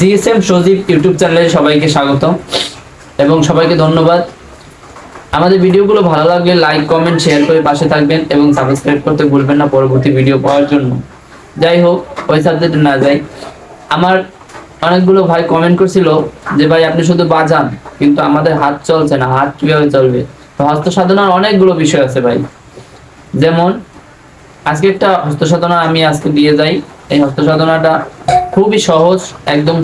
GSM সজীব YouTube চ্যানেলে সবাইকে স্বাগত এবং সবাইকে ধন্যবাদ। আমাদের ভিডিওগুলো ভালো লাগলে লাইক কমেন্ট শেয়ার করে পাশে থাকবেন এবং সাবস্ক্রাইব করতে ভুলবেন না পরবর্তী ভিডিও পাওয়ার জন্য। যাই হোক, ওই সাবজেক্টে না যাই। আমার অনেকগুলো ভাই কমেন্ট করছিল যে, ভাই, আপনি শুধু বাজান, কিন্তু আমাদের হাত চলছে না, হাত কীভাবে চলবে? তো হস্ত সাধনার অনেকগুলো বিষয় আছে ভাই। যেমন, আজকে একটা হস্ত সাধনা আমি আজকে দিয়ে যাই। এই হস্ত সাধনাটা খুবই সহজ, একদম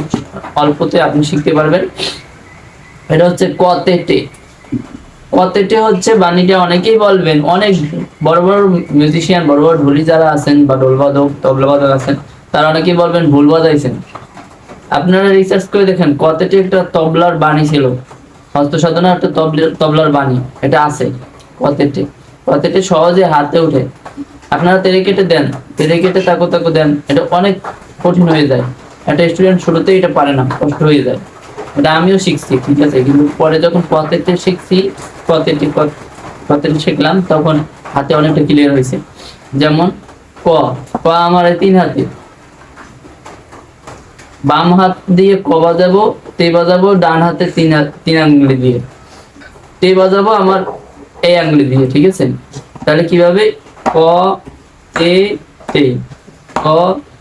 অল্পতে আপনি শিখতে পারবেন। এটা হচ্ছে কতেটে কতেটে হচ্ছে বাণীটা অনেকেই বলবেন, অনেক বড় বড় মিউজিশিয়ান বড় বড় ঢুলি যারা আছেন বা ঢোলবাদক তবলাবাদক আছেন, তারা অনেকেই বলবেন ভুল বাজাইছেন। আপনারা রিসার্চ করে দেখেন কতেটে একটা তবলার বাণী ছিল। হস্ত সাধনা একটা তবলার বাণী, এটা আছে কতেটে কতেটে সহজে হাতে উঠে আপনারা তেরে কেটে দেন, তেরে কেটে তাকো তাকো দেন, এটা অনেক কঠিন হয়ে যায়। একটা স্টুডেন্ট শুরুতেই এটা পারে না, কষ্ট হয়ে যায়। এটা আমিও শিখছি, ঠিক আছে? কিন্তু পরে যখন পথেতে শিখছি পথেটি পথেটি শিখলাম, তখন হাতে অনেকটা ক্লিয়ার হয়েছে। যেমন ক ক আমার তিন হাতে। বাম হাত দিয়ে ক বাজাবো, তে বাজাবো, ডান হাতে তিন হাত, তিন আঙ্গুলি দিয়ে। তে বাজাবো, আমার এই আঙ্গুলি দিয়ে, ঠিক আছে? তাহলে কীভাবে? ক তে তে। ক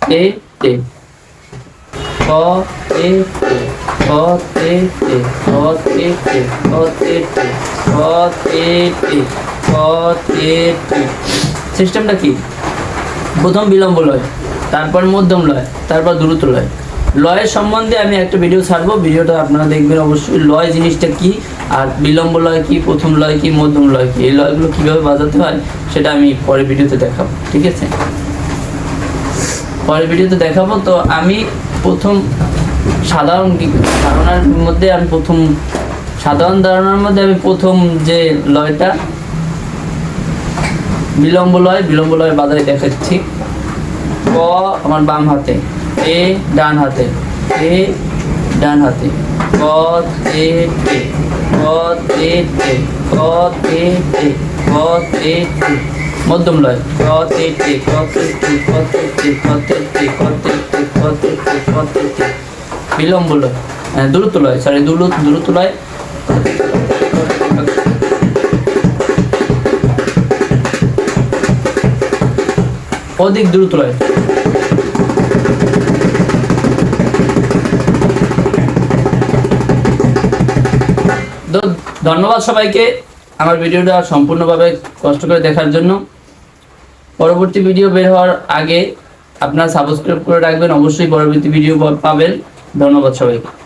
তে তে ক তে তে ক তে তে ক তে তে ক সিস্টেমটা কি? প্রথম বিলম্ব লয়, তারপর মধ্যম লয়, তারপর দ্রুত লয়। লয়ের সম্বন্ধে আমি একটা ভিডিও ছাড়বো ভিডিওটা আপনারা দেখবেন অবশ্যই লয় জিনিসটা কি, আর বিলম্ব লয় কি, প্রথম লয় কি, মধ্যম লয় কি, এই লয়গুলো কীভাবে বাজাতে হয়, সেটা আমি পরের ভিডিওতে দেখাবো, ঠিক আছে? পরের ভিডিওতে দেখাবো। তো আমি প্রথম সাধারণ ধারণার মধ্যে আমি প্রথম সাধারণ ধারণার মধ্যে আমি প্রথম যে লয়টা, বিলম্ব লয় বিলম্ব লয় বাজারে দেখাচ্ছি। ক, আমার বাম হাতে, এ, ডান হাতে, এ, ডান হাতে, ক তে তে, ক তে তে, ক, এ, তে, ক তে তে। মধ্যম লয়। কতে তে কতে তে কতে তে কতে বিলম্ব লয়। হ্যাঁ দূরত্ব লয়। সরি দূরত্ব দূরত্ব লয়। অধিক দ্রুত লয়। ধন্যবাদ সবাইকে আমার ভিডিওটা সম্পূর্ণভাবে কষ্ট করে দেখার জন্য। পরবর্তী ভিডিও বের হওয়ার আগে আপনারা সাবস্ক্রাইব করে রাখবেন। অবশ্যই পরবর্তী ভিডিও পাবেন। ধন্যবাদ সবাইকে।